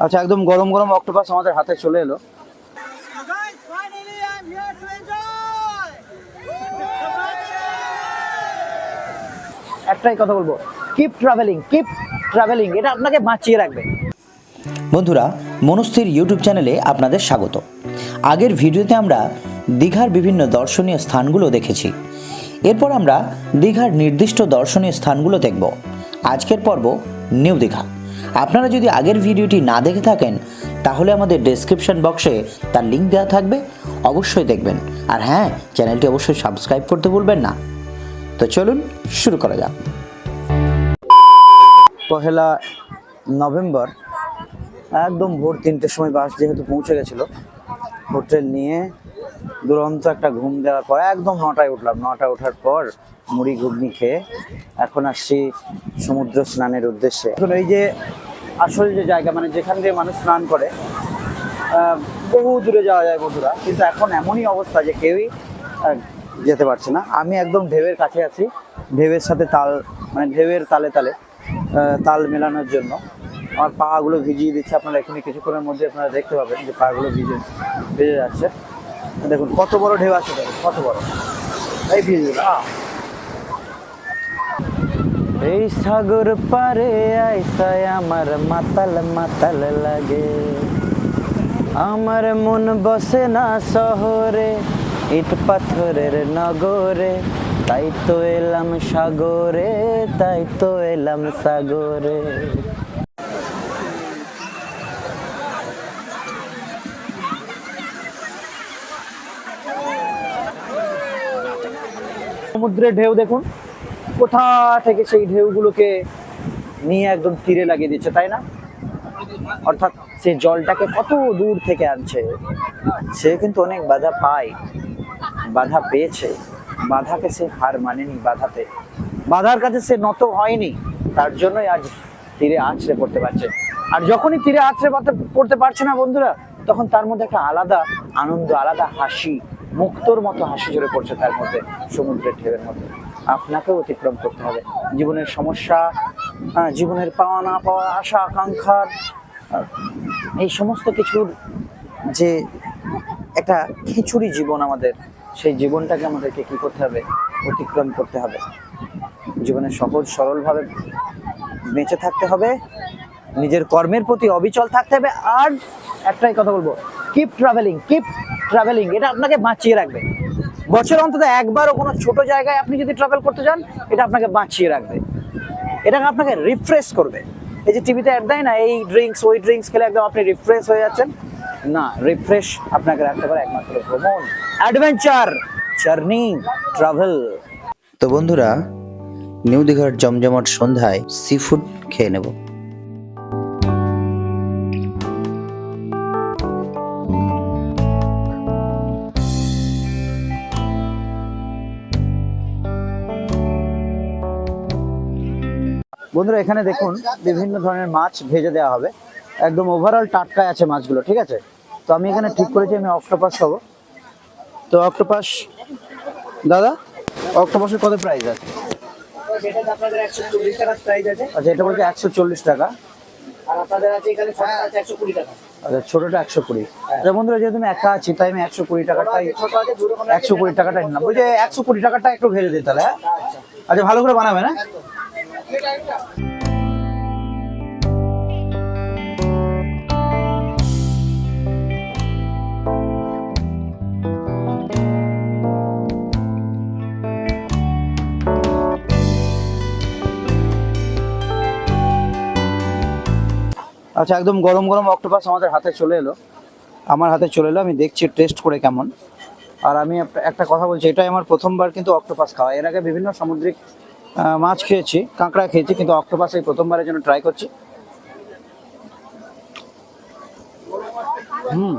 আচ্ছা একদম গরম গরম অক্টোপাস আমাদের হাতে চলে এলো! একটাই কথা বলব কিপ ট্রাভেলিং কিপ ট্রাভেলিং এটা আপনাকে বাঁচিয়ে রাখবে। বন্ধুরা, মনস্থির ইউটিউব চ্যানেলে আপনাদের স্বাগত। আগের ভিডিওতে আমরা দীঘার বিভিন্ন দর্শনীয় স্থানগুলো দেখেছি। এরপর আমরা দীঘার নির্দিষ্ট দর্শনীয় স্থানগুলো দেখব। আজকের পর্ব নিউ দীঘা। আপনারা যদি আগের ভিডিওটি না দেখে থাকেন, তাহলে আমাদের ডেসক্রিপশন বক্সে তার লিঙ্ক দেওয়া থাকবে। অবশ্যই দেখবেন। আর হ্যাঁ চ্যানেলটি অবশ্যই সাবস্ক্রাইব করতে ভুলবেন না। তো চলুন শুরু করা যাক। পহেলা নভেম্বর, একদম ভোর তিনটের সময় বাস যেহেতু পৌঁছে গেছিল, হোটেল নিয়ে দুরন্ত একটা ঘুম দেওয়ার পর, একদম নটায় উঠলাম। নটায় ওঠার পর মুড়ি ঘুগনি খেয়ে এখন আসছি সমুদ্র স্নানের উদ্দেশ্যে। এখন এই যে আসল যে জায়গা মানে যেখান দিয়ে মানুষ স্নান করে বহু দূরে যাওয়া যায় বন্ধুরা, কিন্তু এখন এমনই অবস্থা যে কেউই যেতে পারছে না। আমি একদম ঢেউয়ের কাছে আছি, ঢেউয়ের সাথে তাল মানে ঢেউয়ের তালে তালে তাল মেলানোর জন্য। আমার পাগুলো ভিজিয়ে দিচ্ছে, আপনারা এখানে কিছুক্ষণের মধ্যে আপনারা দেখতে পাবেন যে পাগুলো ভিজে ভিজে যাচ্ছে। দেখুন, কত বড় ঢেউ আছে কত বড়। এই ভিজে এই সাগর পারে আইসায় আমার মাতাল মাতাল লাগে। আমার মন বসে না শহরে, ইট পাথরের নগরে। তাই তো এলাম সাগরে, তাই তো এলাম সাগরে। সমুদ্রের ঢেউ দেখুন। কোথা থেকে সেই ঢেউগুলোকে নিয়ে একদম তীরে লাগিয়ে দিচ্ছে, তাই না? অর্থাৎ সে জলটাকে কত দূর থেকে আনছে, সে কিন্তু অনেক বাধা পায়, বাধা পেয়েছে। বাধাকে সে হার মানেনি, বাধাতে। বাধার কাছে সে নত হয়নি, তার জন্যই আজ তীরে আছড়ে পড়তে পারছে। আর যখনই তীরে আছড়ে পড়তে- পারছে না বন্ধুরা, তখন তার মধ্যে একটা আলাদা আনন্দ, আলাদা হাসি মুক্তর মতো হাসি ঝরে পড়ছে তার মধ্যে, সমুদ্রের ঢেউয়ের মধ্যে। আপনাকেও অতিক্রম করতে হবে। জীবনের সমস্যা জীবনের পাওয়া না পাওয়া আশা আকাঙ্ক্ষার এই সমস্ত কিছুর যে একটা খিচুড়ি জীবন আমাদের, সেই জীবনটাকে আমাদেরকে কি করতে হবে? অতিক্রম করতে হবে। জীবনে সহজ, সরলভাবে বেঁচে থাকতে হবে। নিজের কর্মের প্রতি অবিচল থাকতে হবে আর একটাই কথা বলব কিপ ট্রাভেলিং কিপ ট্রাভেলিং এটা আপনাকে বাঁচিয়ে রাখবে। বছর অন্তত একবারও কোনো ছোট জায়গায় আপনি যদি ট্রাভেল করতে যান, এটা আপনাকে বাঁচিয়ে রাখবে। এটা আপনাকে রিফ্রেশ করবে। এই যে টিভিতে অ্যাড দেয় না, এই ড্রিঙ্কস ওই ড্রিঙ্কস খেলে একদম আপনি রিফ্রেশ হয়ে যাচ্ছেন। না রিফ্রেশ আপনাকে রাখতে পারে একমাত্র ভ্রমণ অ্যাডভেঞ্চার জার্নি ট্রাভেল তো বন্ধুরা, নিউ দীঘার জমজমাট সন্ধ্যায় সি ফুড খেয়ে নেব। বন্ধুরা এখানে দেখুন বিভিন্ন ধরনের মাছ ভেজে দেওয়া হবে। একদম ওভারঅল টাটকায় আছে মাছগুলো ঠিক আছে? তো আমি এখানে ঠিক করেছি আমি অক্টোপাস খাব। তো অক্টোপাস দাদা অক্টোপাসের কত প্রাইস আছে? আচ্ছা এটা বলছে একশো চল্লিশ টাকা। আচ্ছা ছোটটা একশো কুড়ি। আচ্ছা বন্ধুরা যেহেতু আমি একা আছি তাই আমি একশো কুড়ি টাকাটাই একশো কুড়ি টাকাটা নিলাম। বলছে একশো কুড়ি টাকাটা একটু ভেজে দিই তাহলে হ্যাঁ? আচ্ছা। ভালো করে বানাবে না আচ্ছা একদম গরম গরম অক্টোপাস আমাদের হাতে চলে এলো। আমার হাতে চলে এলো, আমি দেখছি টেস্ট করে কেমন। আর আমি একটা- কথা বলছি, এটাই আমার প্রথমবার কিন্তু অক্টোপাস খাওয়া। এর আগে বিভিন্ন সামুদ্রিক মাছ খেয়েছি, কাঁকড়া খেয়েছি, কিন্তু অক্টোপাস এই প্রথমবারের জন্য ট্রাই করছি। হুম।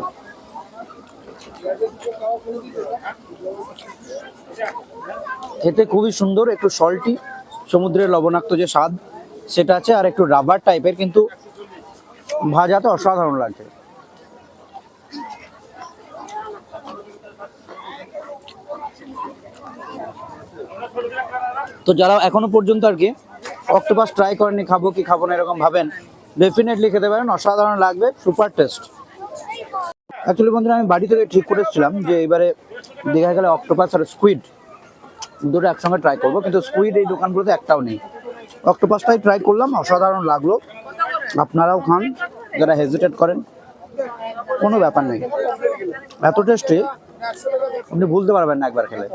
খেতে খুবই সুন্দর, একটু সল্টি সমুদ্রের লবণাক্ত যে স্বাদ, সেটা আছে, আর একটু রাবার টাইপের কিন্তু ভাজাতে অসাধারণ লাগছে। তো যারা এখনও পর্যন্ত আর কি অক্টোপাস ট্রাই করেনি খাব কি খাব না এরকম ভাবেন ডেফিনেটলি খেতে পারেন, অসাধারণ লাগবে সুপার টেস্ট অ্যাকচুয়ালি বন্ধুরা, আমি বাড়ি থেকে ঠিক করেছিলাম যে এবারে দীঘা গেলে অক্টোপাস আর স্কুইড দুটো একসঙ্গে ট্রাই করব, কিন্তু স্কুইড এই দোকানগুলোতে একটাও নেই। অক্টোপাসটাই ট্রাই করলাম, অসাধারণ লাগল। আপনারাও খান, যারা হেজিটেট করেন, কোনো ব্যাপার নেই। এত টেস্টি আপনি ভুলতে পারবেন না একবার খেলে।